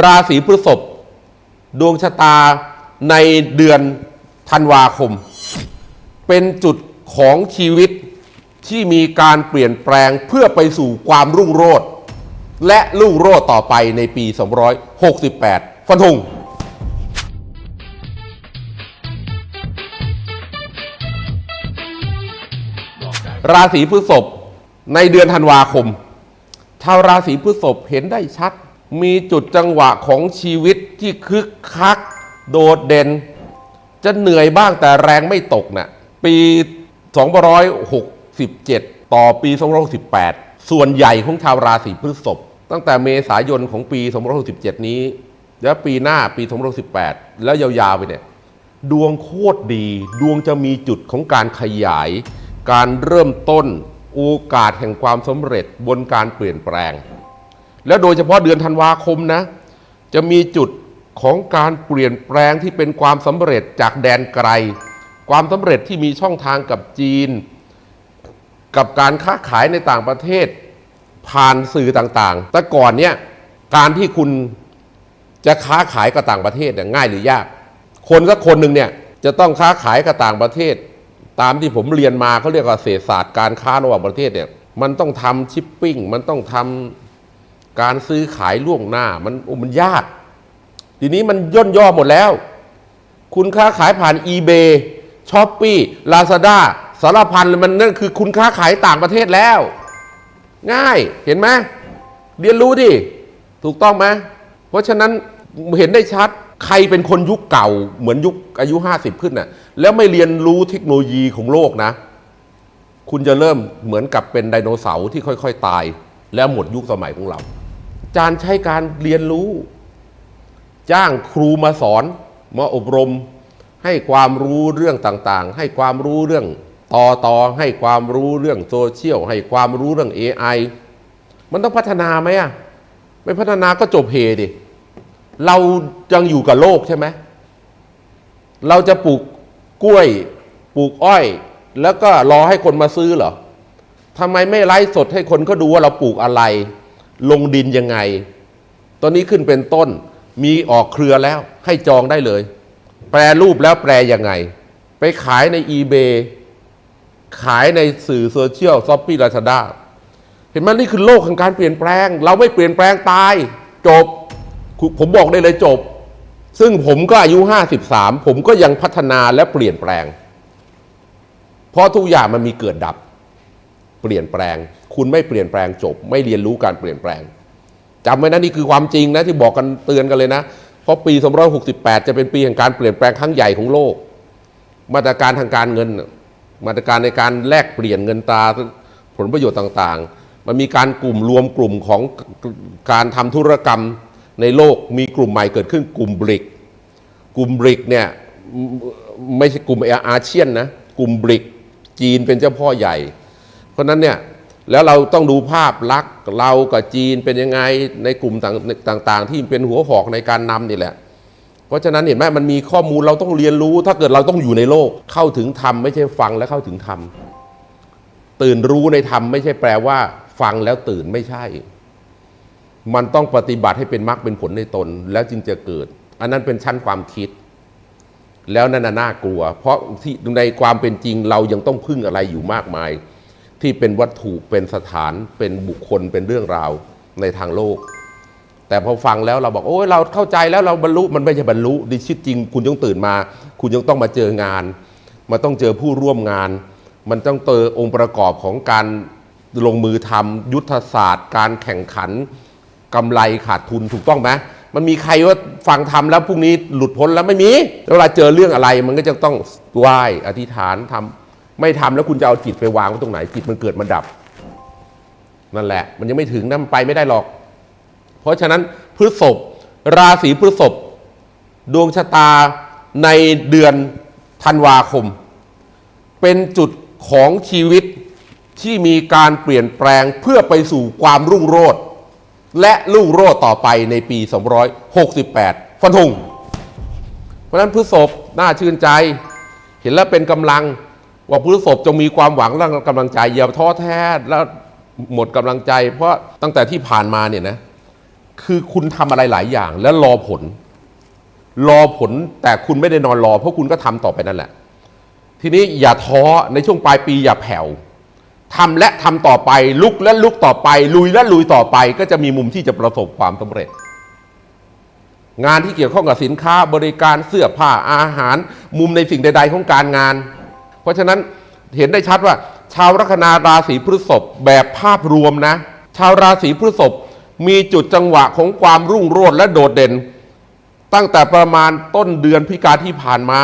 ราศีพฤษภดวงชะตาในเดือนธันวาคม เป็นจุดของชีวิตที่มีการเปลี่ยนแปลงเพื่อไปสู่ความรุ่งโรจน์และรุ่งโรจน์ต่อไปในปี 268 ฟันธงราศีพฤษภในเดือนธันวาคมชาวราศีพฤษภเห็นได้ชัด มีจุดจังหวะของชีวิตที่คึกคัก โดดเด่น จะเหนื่อยบ้างแต่แรงไม่ตกนะ่ะปี2567 ต่อปี2568 ส่วนใหญ่ของชาวราศีพฤษภตั้งแต่เมษายนของปี2567 นี้ แล้วปีหน้าปี2568 แล้วยาวๆไปเนี่ยดวงโคตรดี ดวงจะมีจุดของการขยาย การเริ่มต้น โอกาสแห่งความสำเร็จบนการเปลี่ยนแปลง แล้วโดยเฉพาะเดือนธันวาคมนะ จะมีจุดของการเปลี่ยนแปลงที่เป็นความสำเร็จจากแดนไกล ความสำเร็จที่มีช่องทางกับจีน กับการค้าขายในต่างประเทศ ผ่านสื่อต่างๆ แต่ก่อนเนี่ยการที่คุณจะค้าขายกับต่างประเทศเนี่ยง่ายหรือยาก คนสักคนหนึ่งเนี่ยจะต้องค้าขายกับต่างประเทศ ตามที่ผมเรียนมาเขาเรียกว่าเศรษฐศาสตร์การค้าระหว่างประเทศเนี่ยมันต้องทำชิปปิ้งมันต้องทำ การซื้อขายล่วงหน้ามันโอ้มันยาก ทีนี้มันย่นย่อหมดแล้ว คุณค้าขายผ่าน eBay s h o p e e Lazada สารพันเลยมันนั่นคือคุณค้าขายต่างประเทศแล้ว ง่ายเห็นไหมเรียนรู้ดิถูกต้องไหมเพราะฉะนั้นเห็นได้ชัดใครเป็นคนยุคเก่า เหมือนยุคอายุ 50 ขึ้นน่ะแล้วไม่เรียนรู้เทคโนโลยีของโลกนะ คุณจะเริ่มเหมือนกับเป็นไดโนเสาร์ที่ค่อย ๆ ตาย แล้วหมดยุคสมัยของเรา จารย์ใช้การเรียนรู้ จ้างครูมาสอน มาอบรม ให้ความรู้เรื่องต่างๆ ให้ความรู้เรื่องต่อต่อให้ความรู้เรื่องโซเชียลให้ความรู้เรื่อง AI มันต้องพัฒนาไหมอะไม่พัฒนาก็จบเพดิเรายังอยู่กับโลกใช่ไหมเราจะปลูกกล้วยปลูกอ้อย แล้วก็รอให้คนมาซื้อเหรอทำไมไม่ไลฟ์สดให้คนเขาดูว่าเราปลูกอะไร ลงดินยังไง ตอนนี้ขึ้นเป็นต้น มีออกเครือแล้วให้จองได้เลย แปรรูปแล้วแปรยังไง ไปขายใน eBay ขายในสื่อโซเชียลซอปปี้ลาซาด้าเห็นไหมนี่คือโลกของการเปลี่ยนแปลง เราไม่เปลี่ยนแปลงตาย จบ ผมบอกได้เลยจบ ซึ่งผมก็อายุ 53 ผมก็ยังพัฒนาและเปลี่ยนแปลง เพราะทุกอย่างมันมีเกิดดับ เปลี่ยนแปลง คุณไม่เปลี่ยนแปลงจบ ไม่เรียนรู้การเปลี่ยนแปลงจำไว้นะนี่คือความจริงนะที่บอกกันเตือนกันเลยนะ เพราะปี2568 จะเป็นปีแห่งการเปลี่ยนแปลงครั้งใหญ่ของโลก มาตรการทางการเงิน มาตรการในการแลกเปลี่ยนเงินตราผลประโยชน์ต่างๆ มันมีการกลุ่มรวมกลุ่มของการทำธุรกรรมในโลกมีกลุ่มใหม่เกิดขึ้นกลุ่มบริก กลุ่มบริกเนี่ยไม่ใช่กลุ่มอาเซียนนะกลุ่มบริกจีนเป็นเจ้าพ่อใหญ่ เพราะนั้นเนี่ยแล้วเราต้องดูภาพลักษณ์เรากับจีนเป็นยังไงในกลุ่มต่างๆ ที่เป็นหัวหอกในการนำนี่แหละ เพราะฉะนั้นเห็นไหมมันมีข้อมูลเราต้องเรียนรู้ ถ้าเกิดเราต้องอยู่ในโลกเข้าถึงธรรมไม่ใช่ฟังแล้วเข้าถึงธรรมตื่นรู้ในธรรมไม่ใช่แปลว่า ฟังแล้วตื่นไม่ใช่ มันต้องปฏิบัติให้เป็นมรรคเป็นผลในตน แล้วจึงจะเกิด อันนั้นเป็นชั้นความคิด แล้วนั่นน่ะน่ากลัว เพราะที่ในความเป็นจริงเรายังต้องพึ่งอะไรอยู่มากมาย ที่เป็นวัตถุเป็นสถานเป็นบุคคลเป็นเรื่องราวในทางโลก แต่พอฟังแล้วเราบอกโอ้ยเราเข้าใจแล้วเราบรรลุมันไม่ใช่บรรลุดิชิตจริง คุณต้องตื่นมา คุณยังต้องมาเจองาน มันต้องเจอผู้ร่วมงาน มันต้องเจอองค์ประกอบของการลงมือทำยุทธศาสตร์ การแข่งขันกำไรขาดทุนถูกต้องไหมมันมีใครว่าฟังทำแล้วพรุ่งนี้หลุดพ้นแล้วไม่มีเวลาเจอเรื่องอะไรมันก็จะต้องไหว้อธิษฐานทำ ไม่ทำแล้วคุณจะเอาจิตไปวางไว้ตรงไหน จิตมันเกิดมันดับ นั่นแหละ มันยังไม่ถึงนะมันไปไม่ได้หรอก เพราะฉะนั้นพฤษภราศีพฤษภดวงชะตาในเดือนธันวาคม เป็นจุดของชีวิตที่มีการเปลี่ยนแปลงเพื่อไปสู่ความรุ่งโรจน์และรุ่งโรจน์ต่อไปในปี 268 ฟันธงเพราะฉะนั้นพฤษภน่าชื่นใจ เห็นแล้วเป็นกำลัง ว่าพฤษภจงมีความหวังและกำลังใจอย่าท้อแท้แล้วหมดกำลังใจ เพราะตั้งแต่ที่ผ่านมาเนี่ยนะคือคุณทำอะไรหลายอย่าง แล้วรอผล รอผลแต่คุณไม่ได้นอนรอ เพราะคุณก็ทำต่อไปนั่นแหละ ทีนี้อย่าท้อในช่วงปลายปีอย่าแผ่วทำและทำต่อไปลุกและลุกต่อไป ลุยและลุยต่อไป ก็จะมีมุมที่จะประสบความสำเร็จ งานที่เกี่ยวข้องกับสินค้าบริการเสื้อผ้าอาหาร มุมในสิ่งใด ๆ ของการงาน เพราะฉะนั้นเห็นได้ชัดว่า ชาวลัคนาราศีพฤษภแบบภาพรวมนะ ชาวราศีพฤษภมีจุดจังหวะของความรุ่งโรจน์และโดดเด่น ตั้งแต่ประมาณต้นเดือนพิกาที่ผ่านมา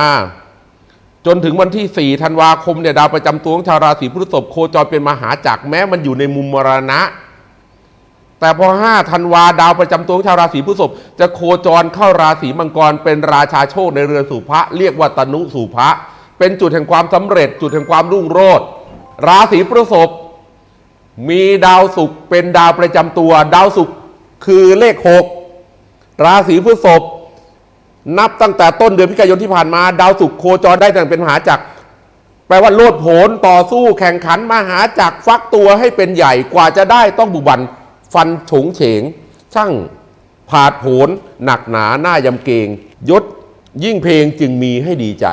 จนถึงวันที่ 4 ธันวาคมเนี่ยดาวประจำตัวของชาวราศีพฤษภโคจรเป็นมหาจักรแม้มันอยู่ในมุมมรณะ แต่พอ 5 ธันวาดาวประจำตัวของชาวราศีพฤษภจะโคจรเข้าราศีมังกรเป็นราชาโชคในเรือนสุภะเรียกว่าตนุสุภะ เป็นจุดแห่งความสำเร็จ จุดแห่งความรุ่งโรจน์ราศีพฤษภมีดาวศุกร์เป็นดาวประจำตัว ดาวศุกร์คือเลข6ราศีพฤษภนับตั้งแต่ต้นเดือนพิกายนที่ผ่านมา ดาวศุกร์โคจรได้ตั้งเป็นมหาจักร แปลว่าโลดโผนต่อสู้แข่งขันมหาจักรฟักตัวให้เป็นใหญ่กว่าจะได้ต้องบุบันฟันฉงเฉง ช่างผาดโผนหนักหนาหน้ายำเกง ยศยิ่งเพลงจึงมีให้ดีใจ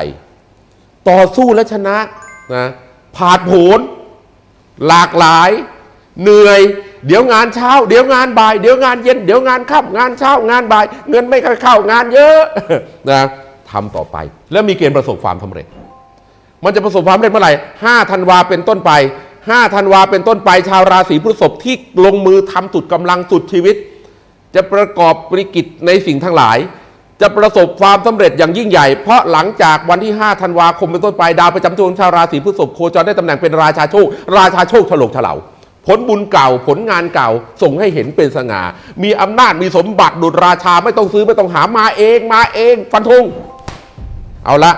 ต่อสู้และชนะนะผาดโผนหลากหลาย เหนื่อย เดี๋ยวงานเช้า เดี๋ยวงานบ่าย เดี๋ยวงานเย็น เดี๋ยวงานค่ำงานเช้า งานบ่าย เงินไม่ค่อยเข้างานเยอะนะทำต่อไป แล้วมีเกณฑ์ประสบความสำเร็จ มันจะประสบความสำเร็จเมื่อไหร่5ธันวาเป็นต้นไป5ธันวาเป็นต้นไปชาวราศีพฤษภที่ลงมือทำสุดกำลังสุดชีวิต จะประกอบปริกิจในสิ่งทั้งหลาย จะประสบความสำเร็จอย่างยิ่งใหญ่ เพราะหลังจากวันที่ 5 ธันวาคมเป็นต้นไปดาวประจำตัวของชาวราศีพฤษภโคจรได้ตำแหน่งเป็นราชาโชค ราชาโชคฉลกเฉลาผลบุญเก่าผลงานเก่าส่งให้เห็นเป็นสง่า มีอำนาจมีสมบัติดุจราชาไม่ต้องซื้อไม่ต้องหามาเองมาเองฟันธงเอาละ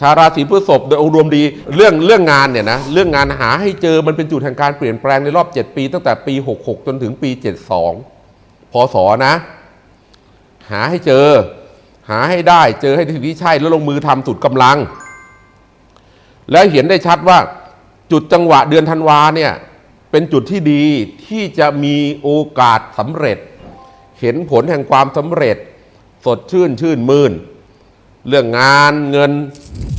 ชาวราศีพฤษภโดยองรวมดีเรื่องเรื่องงานเนี่ยนะเรื่องงานหาให้เจอมันเป็นจุดแห่งการเปลี่ยนแปลงในรอบ 7 ปี ตั้งแต่ปี 66 จนถึงปี 72พศนะ หาให้เจอ หาให้ได้เจอให้ถึงที่ใช่แล้วลงมือทำสุดกำลัง แล้วเห็นได้ชัดว่าจุดจังหวะเดือนธันวาเนี่ยเป็นจุดที่ดีที่จะมีโอกาสสำเร็จ เห็นผลแห่งความสำเร็จ สดชื่นชื่นมื่น เรื่องงานเงิน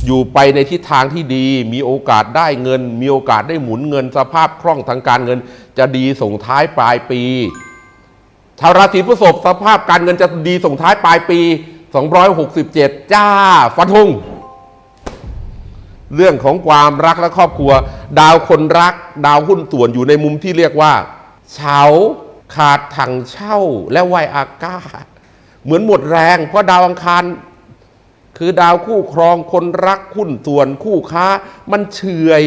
อยู่ไปในทิศทางที่ดี มีโอกาสได้เงิน มีโอกาสได้หมุนเงินสภาพคล่องทางการเงิน จะดีส่งท้ายปลายปีชาวราศีพฤษภสภาพการเงินจะดีส่งท้ายปลายปี 267 จ้าฟันธงเรื่องของความรักและครอบครัว ดาวคนรัก ดาวหุ้นส่วนอยู่ในมุมที่เรียกว่าเฉาขาดถังเช่าและไวอาก้าเหมือนหมดแรง เพราะดาวอังคาร คือดาวคู่ครองคนรักหุ้นส่วนคู่ค้า มันเฉื่อย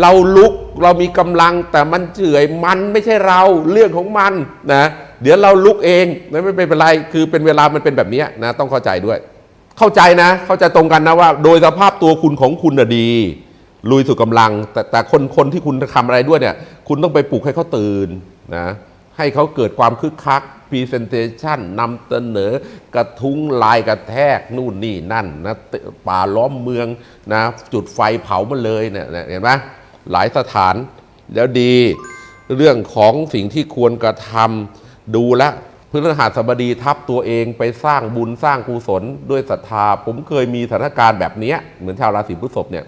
เราลุก เรามีกำลังแต่มันเฉื่อยมันไม่ใช่เราเรื่องของมันนะ เดี๋ยวเราลุกเองนะไม่เป็นไรคือเป็นเวลามันเป็นแบบนี้นะต้องเข้าใจด้วย เข้าใจนะ เข้าใจตรงกันนะว่า โดยสภาพตัวคุณของคุณน่ะดี ลุยสุดกำลัง แต่แต่คนคนที่คุณทำอะไรด้วยเนี่ย คุณต้องไปปลุกให้เขาตื่นนะให้เขาเกิดความคึกคัก Presentation นำเสนอกระทุ้งลายกระแทกนู่นนี่นั่นนะป่าล้อมเมืองนะจุดไฟเผามันเลยเนี่ยเนี่ยเห็นไหมหลายสถานแล้วดีเรื่องของสิ่งที่ควรกระทำ ดูแลวพฤหัสบดีทับตัวเองไปสร้างบุญสร้างกุศลด้วยศรัทธา ผมเคยมีสถานการณ์แบบนี้เหมือนชาวราศีพฤษภเนี่ย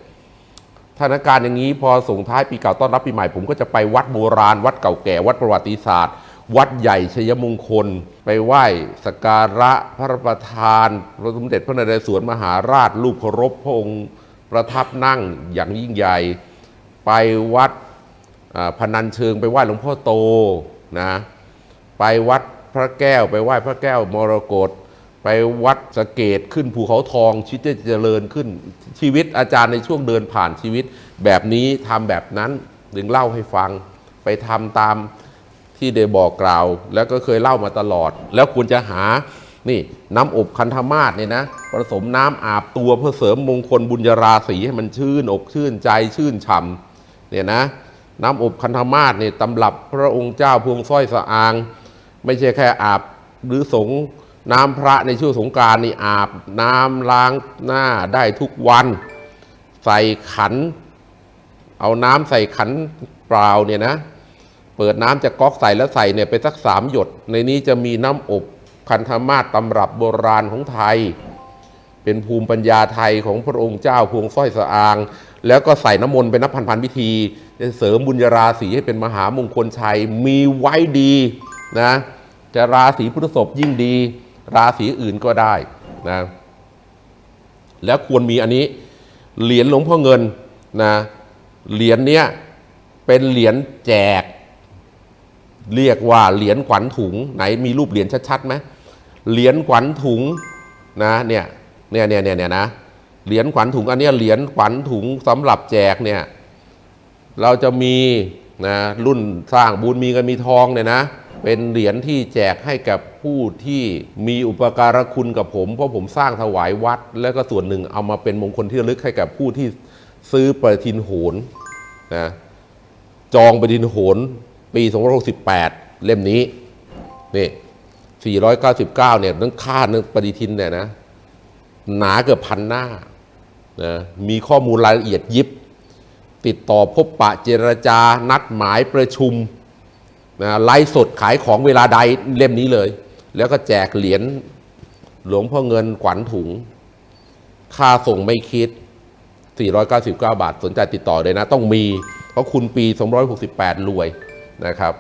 สถานการณ์อย่างนี้พอส่งท้ายปีเก่าต้อนรับปีใหม่ ผมก็จะไปวัดโบราณ วัดเก่าแก่วัดประวัติศาสตร์ วัดใหญ่ชัยมงคล ไปไหว้สการะพระประธาน พระสมเด็จพระนเรศวรมหาราชรูปเคารพพระองค์ประทับนั่งอย่างยิ่งใหญ่ ไปวัดพนัญเชิงไปไหว้หลวงพ่อโตนะ ไปวัดพระแก้ว ไปไหว้พระแก้วมรกตไปวัดสะเกตขึ้นภูเขาทองชีวิตจะเจริญขึ้นชีวิตอาจารย์ในช่วงเดินผ่านชีวิต แบบนี้ทำแบบนั้นถึงเล่าให้ฟัง ไปทำตามที่ได้บอกกล่าว แล้วก็เคยเล่ามาตลอด แล้วควรจะหานี่น้ำอบคันธมาศเนี่ยนะผสมน้ำอาบตัวเพื่อเสริมมงคลบุญญาราศีให้มันชื่นอกชื่นใจชื่นฉ่ำเนี่ยนะน้ำอบคันธมาศเนี่ยตำรับพระองค์เจ้าพวงสร้อยสะอาง ไม่ใช่แค่อาบหรือสงน้ำพระในช่วงสงการนี่อาบน้ำล้างหน้าได้ทุกวัน ใส่ขัน เอาน้ำใส่ขันเปล่าเนี่ยนะเปิดน้ำจากก๊อกใส่แล้วใส่เนี่ยไปสักสามหยด ในนี้จะมีน้ำอบคันธมาศตำรับโบราณของไทย เป็นภูมิปัญญาไทยของพระองค์เจ้าพวงสร้อยสะอาง แล้วก็ใส่น้ำมนต์ไปนับพันพันพิธีจะเสริมบุญญาราศีให้เป็นมหามงคลชัยมีไว้ดี นะจะราศีพุทธศพยิ่งดี ราศีอื่นก็ได้นะแล้วควรมีอันนี้เหรียญหลวงพ่อเงินนะเหรียญเนี้ยเป็นเหรียญแจก เรียกว่าเหรียญขวัญถุง ไหนมีรูปเหรียญชัดๆไหมเหรียญขวัญถุงนะเนี่ยเนี่ยเนี่ยเนี่ยเนี่ยนะเหรียญขวัญถุงอันนี้เหรียญขวัญถุงสำหรับแจกเนี่ยเราจะมีนะรุ่นสร้างบุญมีเงินมีทองเนี่ยนะ เป็นเหรียญที่แจกให้กับผู้ที่มีอุปการะคุณกับผม เพราะผมสร้างถวายวัด แล้วก็ส่วนหนึ่งเอามาเป็นมงคลที่ระลึกให้กับผู้ที่ซื้อปฏิทินโหนนะจองปฏิทินโหนปี2568 เล่มนี้นี่499เนี่ยนั่งค่านึงปฏิทินเนี่ยนะหนาเกือบพันหน้านะมีข้อมูลรายละเอียดยิบ ติดต่อพบปะเจรจานัดหมายประชุม นะไลฟ์สดขายของเวลาใดเล่มนี้เลย แล้วก็แจกเหรียญหลวงพ่อเงินขวัญถุง ค่าส่งไม่คิด 499 บาทสนใจติดต่อเลยนะ ต้องมี เพราะคุณปี 268 รวยนะครับ